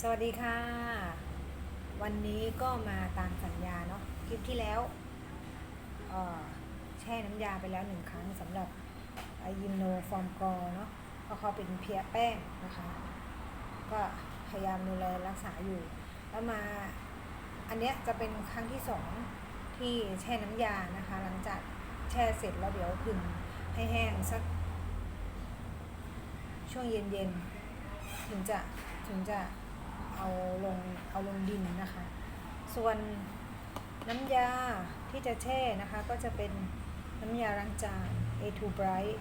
สวัสดีค่ะ วันนี้ก็มาตามสัญญาเนาะคลิปที่แล้วแช่น้ำยาไปแล้วหนึ่งครั้งสำหรับยิมโนฟอร์มกอเนาะเพราะเขาเป็นเพลียแป้งนะคะ ก็พยายามดูแลรักษาอยู่ แล้วมาอันเนี้ยจะเป็นครั้งที่สองที่แช่น้ำยานะคะ หลังจากแช่เสร็จแล้วเดี๋ยวผึ่งให้แห้งสัก ช่วงเย็นๆถึงจะถึงจะ เอาลงเอาลงดินนะคะ ส่วนน้ำยาที่จะแช่นะคะก็จะเป็นน้ำยาล้างจาน A2 Bright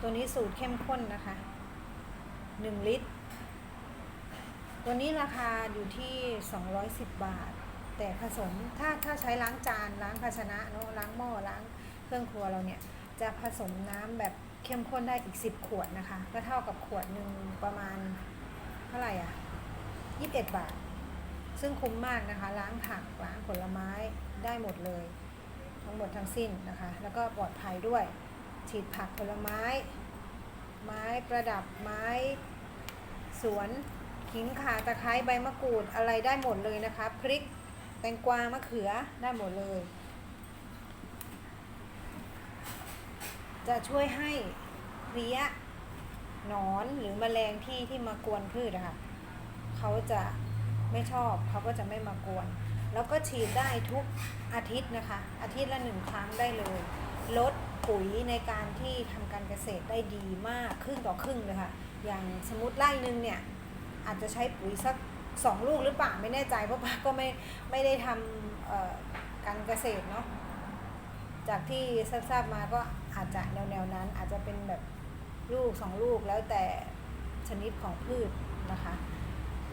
ตัวนี้สูตรเข้มข้นนะคะ 1 ลิตร ตัวนี้ราคาอยู่ที่ 210 บาท แต่ผสมถ้าถ้าใช้ล้างจานล้างภาชนะเนาะล้างหม้อล้างเครื่องครัวเราเนี่ยจะผสมน้ำแบบเข้มข้นได้อีก 10 ขวดนะคะ ก็เท่ากับขวดหนึ่งประมาณ เท่าไหร่อะ21บเอ็ดบาท ซึ่งคุ้มมากนะคะ ล้างผักล้างผลไม้ได้หมดเลย ทั้งหมดทั้งสิ้นนะคะ แล้วก็ปลอดภัยด้วย ฉีดผักผลไม้ ไม้ประดับไม้ สวนขิงข่าตะไคร้ใบมะกรูดอะไรได้หมดเลยนะคะ พริกแตงกวามะเขือได้หมดเลย จะช่วยให้เพลี้ย นอนหรือแมลงที่ที่มากวนพืชอะคะเขาจะไม่ชอบเขาก็จะไม่มากวน แล้วก็ฉีดได้ทุกอาทิตย์นะคะ อาทิตย์ละหนึ่งครั้งได้เลย ลดปุ๋ยในการที่ทำการเกษตรได้ดีมากครึ่งต่อครึ่งเลยค่ะ อย่างสมมติไร่หนึ่งเนี่ยอาจจะใช้ปุ๋ยสักสองลูกหรือเปล่าไม่แน่ใจเพราะป้าก็ไม่ไม่ได้ทำการเกษตรเนาะจากที่ทราบมาก็อาจจะแนวๆนั้นอาจจะเป็นแบบ ลูกสองลูกแล้วแต่ชนิดของพืชนะคะ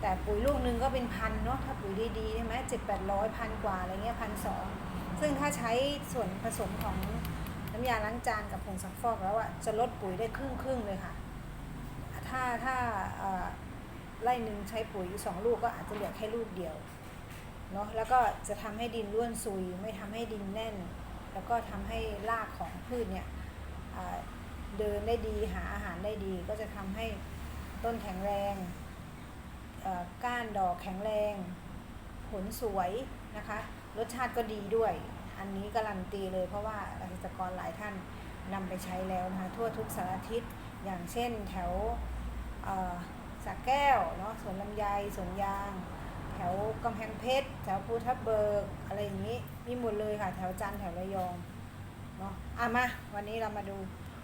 แต่ปุ๋ยลูกหนึงก็เป็นพันเนาะถ้าปุ๋ยดีๆใช่ไหมเจ็ดแปดร้อยพันกว่าอะไรเงี้ยพันสองซึ่งถ้าใช้ส่วนผสมของน้ำยาล้างจานกับผงซักฟอกแล้วอะจะลดปุ๋ยได้ครึ่งครึ่งๆเลยค่ะ ถ้าถ้าอ่อไร่หนึ่งใช้ปุ๋ยสองลูกก็อาจจะเหลือแค่ลูกเดียวเนาะแล้วก็จะทำให้ดินร่วนซุย ไม่ทำให้ดินแน่น แล้วก็ทำให้รากของพืชเนี่ย เดินได้ดีหาอาหารได้ดี ก็จะทำให้ต้นแข็งแรงก้านดอกแข็งแรง ผลสวยนะคะ รสชาติก็ดีด้วย อันนี้การันตีเลยเพราะว่าเกษตรกรหลายท่านนำไปใช้แล้วนะคะทั่วทุกสารทิศอย่างเช่นแถวสระแก้วเนาะสวนลำไยสวนยาง แถวกำแพงเพชร แถวภูทับเบิก อะไรอย่างนี้ มีหมดเลยค่ะ แถวจันแถวระยองเนาะอะมา วันนี้เรามาดู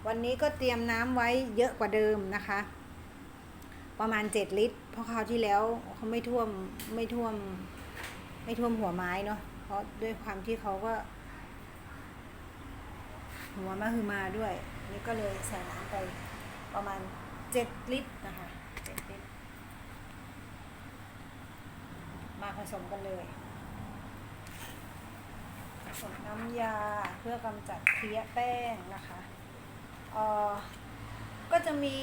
วันนี้ก็เตรียมน้ำไว้เยอะกว่าเดิมนะคะ ประมาณ7ลิตร เพราะคราวที่แล้วเขาไม่ท่วมไม่ท่วม ไม่ท่วมหัวไม้เนาะเพราะด้วยความที่เขาก็ หัวมาคือมาด้วย นี่ก็เลยใส่น้ำไปประมาณ7ลิตรนะคะ7ลิตร มาผสมกันเลยผสมน้ำยาเพื่อกำจัดเพลี้ยแป้งนะคะ เอ่อก็จะมี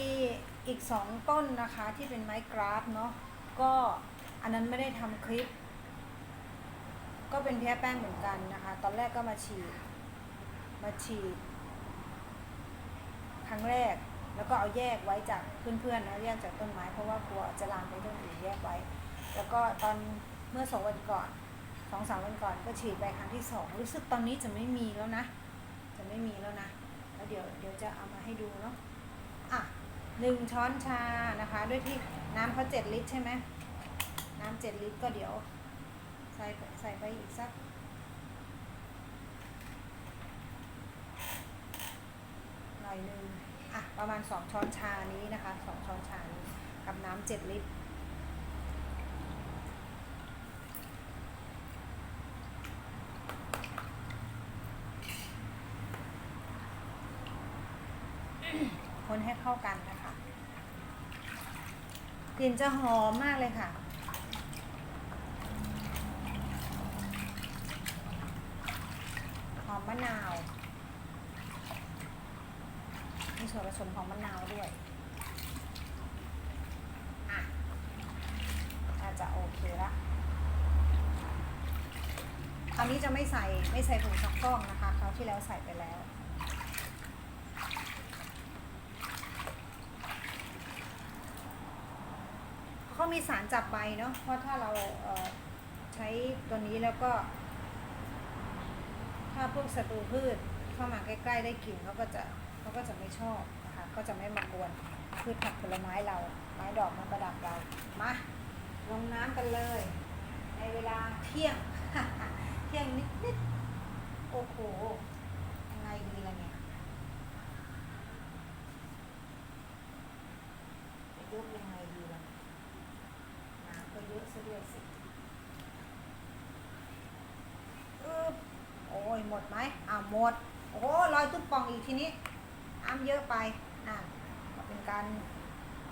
อีกสองต้นนะคะที่เป็นไม้กราฟเนาะก็อันนั้นไม่ได้ทำคลิป ก็เป็นเพลี้ยแป้งเหมือนกันนะคะ ตอนแรกก็มาฉีด มาฉีด ครั้งแรกแล้วก็เอาแยกไว้จากเพื่อนๆนะแยกจากต้นไม้เพราะว่ากลัวจะลามไปต้นอื่นแยกไว้ แล้วก็ตอนเมื่อสองวันก่อนสองสามวันก่อนก็ฉีดไปครั้งที่สองรู้สึกตอนนี้จะไม่มีแล้วนะ จะไม่มีแล้วนะ เดี๋ยวเดี๋ยวจะเอามาให้ดูเนาะอะหนึ่งช้อนชานะคะ ด้วยที่น้ำเขาเจ็ดลิตรใช่ไหมน้ำเจ็ดลิตรก็เดี๋ยว ใส่ใส่ไปอีกสักหน่อยหนึ่งอะประมาณสองช้อนชานี้นะคะสองช้อนชานี้กับน้ำเจ็ดลิตร คนให้เข้ากันนะคะกลิ่นจะหอมมากเลยค่ะหอมมะนาวมีส่วนผสมของมะนาวด้วยอะอาจจะโอเคละคราวนี้จะไม่ใส่ไม่ใส่ผงซักฟอกนะคะคราวที่แล้วใส่ไปแล้ว ต้องมีสารจับใบเนาะเพราะถ้าเราเใช้ตัวนี้แล้วก็ ถ้าพวกศัตรูพืชเข้ามาใกล้ ๆ ได้กลิ่นเขาก็จะเขาก็จะไม่ชอบนะคะก็จะไม่มากวนพืชผักผลไม้เรา ไม้ดอกไม้ประดับเรามาลงน้ำกันเลย ในเวลาเที่ยงเที่ยงนิดๆโอ้โหยังไงดีล่ะเนี่ยยกยังไงดีล่ะน้ำก็เยอะซะด้วยสิอึ๊บโอ้ย หมดไหมอ่าวหมด โอ้ลอยตุ๊บปองอีกทีนี้น้ำเยอะไปอะก็เป็นการ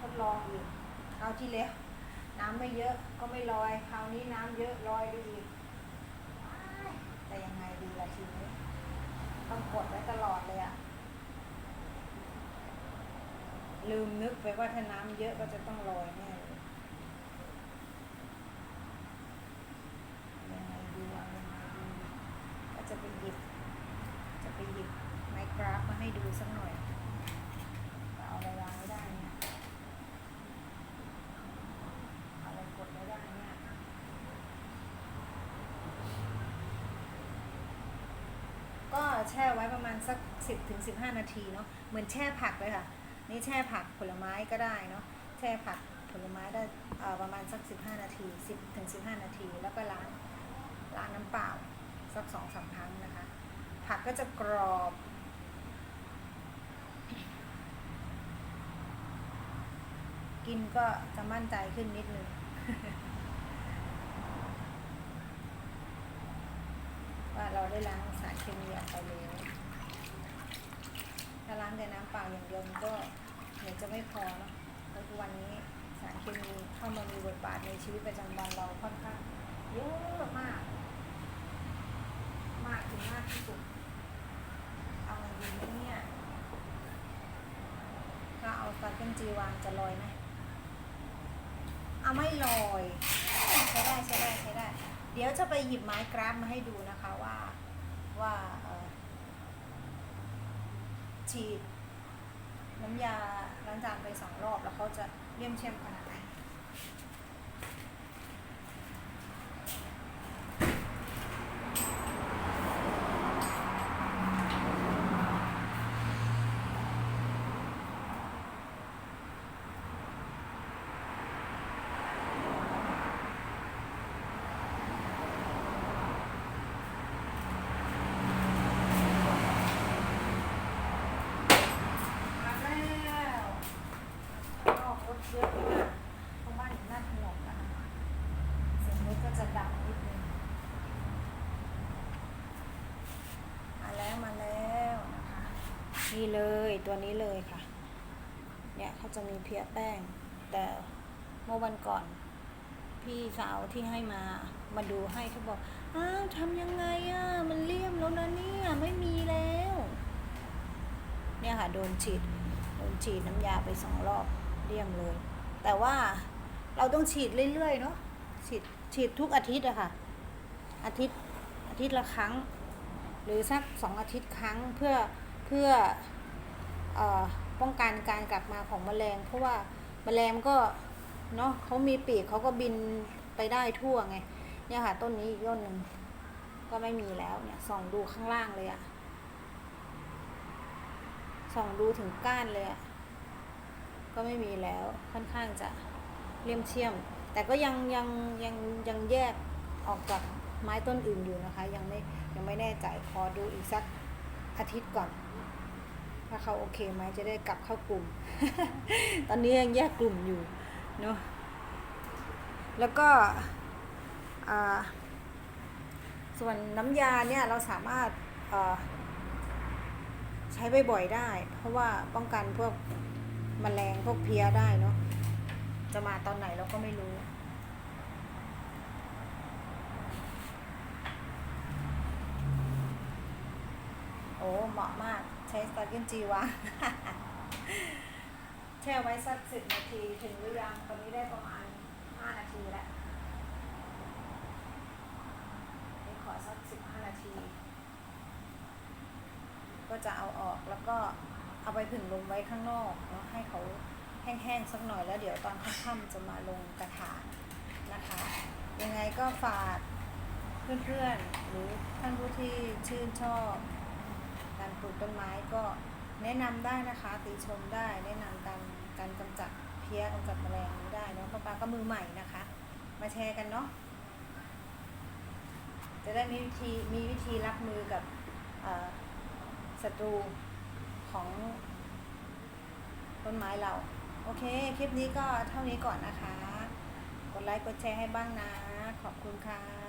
ทดลองอีกคราวที่แล้วน้ำไม่เยอะก็ไม่ลอยคราวนี้น้ำเยอะลอยไปอีกแต่ยังไงดีล่ะทีนี้ต้องกดไว้ตลอดเลยอะลืมนึกไปว่าถ้าน้ำเยอะก็จะต้องลอยแน่เลยยังไงดีเอายังไงดีก็ จะไปหยิบ จะไปหยิบไม้กราฟมาให้ดูสักหน่อยเอาอะไรวางไว้ได้เนี่ยเอาอะไรกดไว้ได้เนี่ยก็แช่ไว้ประมาณสัก 10ถึง15 นาทีเนาะเหมือนแช่ผักเลยค่ะ นี่แช่ผักผลไม้ก็ได้เนาะแช่ผักผลไม้ได้ประมาณสัก 15 นาที 10ถึง15 นาที แล้วก็ล้างล้างน้ำเปล่า สักสองสามครั้งนะคะ ผักก็จะกรอบ กินก็จะมั่นใจขึ้นนิดนึงว่าเราได้ล้างสารเคมีออกไปแล้วถ้าล้างแต่น้ำเปล่าอย่างเดียวมันก็เดี๋ยวจะไม่พอเนาะเพราะทุกวันนี้สารเคมีเข้ามามีบทบาทในชีวิตประจำวันเราค่อนข้างเยอะมาก มากถึงมากที่สุด เอาเงินดีไหมเนี่ย ถ้าเอาสารเคมีวางจะลอยไหมเอาไม่ลอยใช้ได้ใช้ได้ใช้ได้ เดี๋ยวจะไปหยิบไม้กราฟมาให้ดูนะคะว่าว่าฉีดน้ำยาล้างจานไปสองรอบแล้วเขาจะเลี่ยมเข้มขนาดไหน มาแล้วน อกรถเยอะมากเพราะบ้านอยู่หน้าถนนนะคะเสียงรถก็จะดังนิดนึงมาแล้วมาแล้วนะคะนี่เลยตัวนี้เลยค่ะ เนี่ยเขาจะมีเพียแป้ง แต่เมื่อวันก่อน พี่สาวที่ให้มามาดูให้เขาบอกอ้าวทำยังไงอะมันเลี่ยมแล้วนะเนี่ยไม่มีแล้ว เนี่ยค่ะโดนฉีดโดนฉีดน้ำยาไปสองรอบ เลี่ยมเลย แต่ว่าเราต้องฉีดเรื่อยๆเนาะฉีดฉีดทุกอาทิตย์อะค่ะ อาทิตย์อาทิตย์ละครั้ง หรือสักสองอาทิตย์ครั้งเพื่อเพื่ออป้องกันการกลับมาของแมลง เพราะว่าแมลงก็เนาะเขามีปีกเขาก็บินไปได้ทั่วไงเนี่ยค่ะ ต้นนี้อีกต้นหนึ่งก็ไม่มีแล้วเนี่ยส่องดูข้างล่างเลยอะส่องดูถึงก้านเลยอะ ก็ไม่มีแล้วค่อนข้างจะเลี่ยมเชี่ยม แต่ก็ยังยังยังยังแยกออกจากไม้ต้นอื่นอยู่นะคะ ยังไม่ยังไม่แน่ใจขอดูอีกสักอาทิตย์ก่อนถ้าเขาโอเคไหมจะได้กลับเข้ากลุ่ม ตอนนี้ยังแยกกลุ่มอยู่เนาะแล้วก็ส่วนน้ำยาเนี่ยเราสามารถใช้บ่อยๆได้ เพราะว่าป้องกันพวก แมลงพวกเพลี้ยได้เนาะจะมาตอนไหนเราก็ไม่รู้ โอ้เหมาะมากใช้สตาร์เกนจีวางแช่ไว้สักสิบนาทีถึงหรือยังตอนนี้ได้ประมาณห้านาทีแล้วขอสักสิบห้านาที ก็จะเอาออกแล้วก็ เอาไปผึ่งลมไว้ข้างนอกเนาะให้เขาแห้งๆสักหน่อยแล้วเดี๋ยวตอนค่ำๆจะมาลงกระถางนะคะ ยังไงก็ฝากเพื่อนๆหรือท่านผู้ที่ชื่นชอบ การปลูกต้นไม้ก็แนะนำได้นะคะติชมได้แนะนำการการกำจัดเพี้ยกำจัดแมลงได้เนาะเพราปลาก็มือใหม่นะคะ มาแชร์กันเนาะจะได้มีวิธีมีวิธีรับมือกับศัตรู ของต้นไม้เรา โอเค คลิปนี้ก็เท่านี้ก่อนนะคะ กดไลค์ กดแชร์ให้บ้างนะ ขอบคุณค่ะ